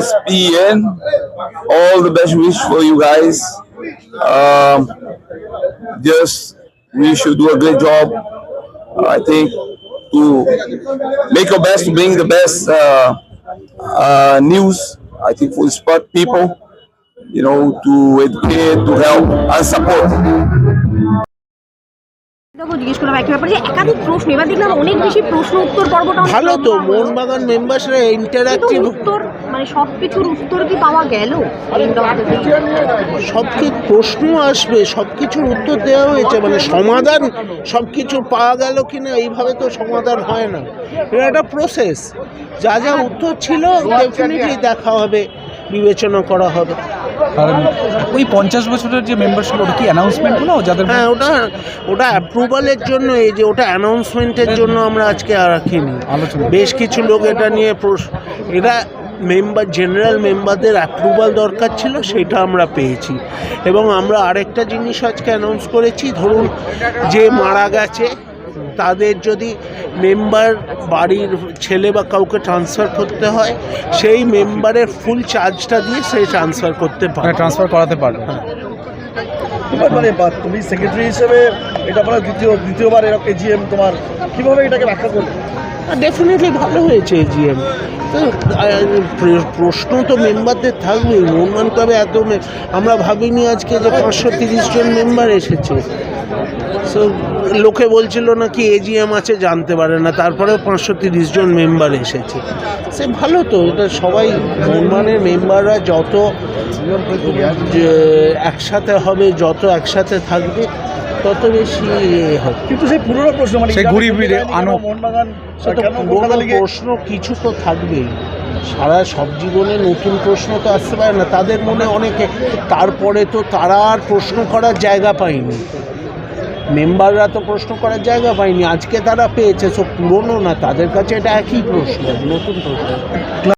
SPN. All the best wish for you guys. Um, just we should do a great job. I think to make our best to bring the best uh, uh, news. I think for sport people, you know, to educate, to help, and support. জিজ্ঞেস করলাম একটা ব্যাপার যে একাধিক প্রশ্ন এবার দেখলাম অনেক বেশি প্রশ্ন উত্তর পর্বটা ভালো তো মোহনবাগান মেম্বার্সরা ইন্টারাক্টিভ উত্তর মানে সব কিছুর উত্তর কি পাওয়া গেল? সব কিছু প্রশ্ন আসবে সব কিছুর উত্তর দেওয়া হয়েছে মানে সমাধান সব কিছু পাওয়া গেল কি না এইভাবে তো সমাধান হয় না। এটা একটা প্রসেস যা যা উত্তর ছিল ডেফিনেটলি দেখা হবে বিবেচনা করা হবে। ওই পঞ্চাশ বছরের যে মেম্বারশিপ ওটা কি অ্যানাউন্সমেন্ট হলো? যাদের হ্যাঁ ওটা ওটা অ্যাপ্রুভালের জন্য এই যে ওটা অ্যানাউন্সমেন্টের জন্য আমরা আজকে আর রাখিনি। বেশ কিছু লোক এটা নিয়ে এটা মেম্বার জেনারেল মেম্বারদের অ্যাপ্রুভাল দরকার ছিল সেটা আমরা পেয়েছি। এবং আমরা আরেকটা জিনিস আজকে অ্যানাউন্স করেছি ধরুন যে মারা গেছে তাদের যদি মেম্বার বাড়ির ছেলে বা কাউকে ট্রান্সফার করতে হয় সেই মেম্বারের ফুল চার্জটা দিয়ে সেই ট্রান্সফার করতে পারে ট্রান্সফার করাতে পারবে। এবার মানে তুমি সেক্রেটারি হিসেবে এটা মানে দ্বিতীয় দ্বিতীয়বার এরকম এজিএম তোমার কীভাবে এটাকে ব্যাখ্যা করবে ডেফিনেটলি ভালো হয়েছে এজিএম প্রশ্ন তো মেম্বারদের থাকবেই। মোহনবাগান ক্লাবে এত আমরা ভাবিনি আজকে যে পাঁচশো তিরিশ জন মেম্বার এসেছে। সো লোকে বলছিল না কি এজিএম আছে, জানতে পারে না। তারপরেও পাঁচশো তিরিশ জন মেম্বার এসেছে। সে ভালো তো, এটা সবাই মোহনবাগানের মেম্বাররা যত একসাথে হবে, যত একসাথে থাকবে তত বেশি হবে কিন্তু সেই পুরনো প্রশ্ন মানে সেই ফিরে আনো। মোহনবাগান পুরোনো লিগে প্রশ্ন কিছু তো থাকবেই। সারা সব জীবনে নতুন প্রশ্ন তো আসতে পারে না। তাদের মনে অনেকে তারপরে তো তারা আর প্রশ্ন করার জায়গা পায়নি। মেম্বাররা তো প্রশ্ন করার জায়গা পায়নি। আজকে তারা পেয়েছে সব পুরনো না তাদের কাছে এটা একই প্রশ্ন নতুন প্রশ্ন।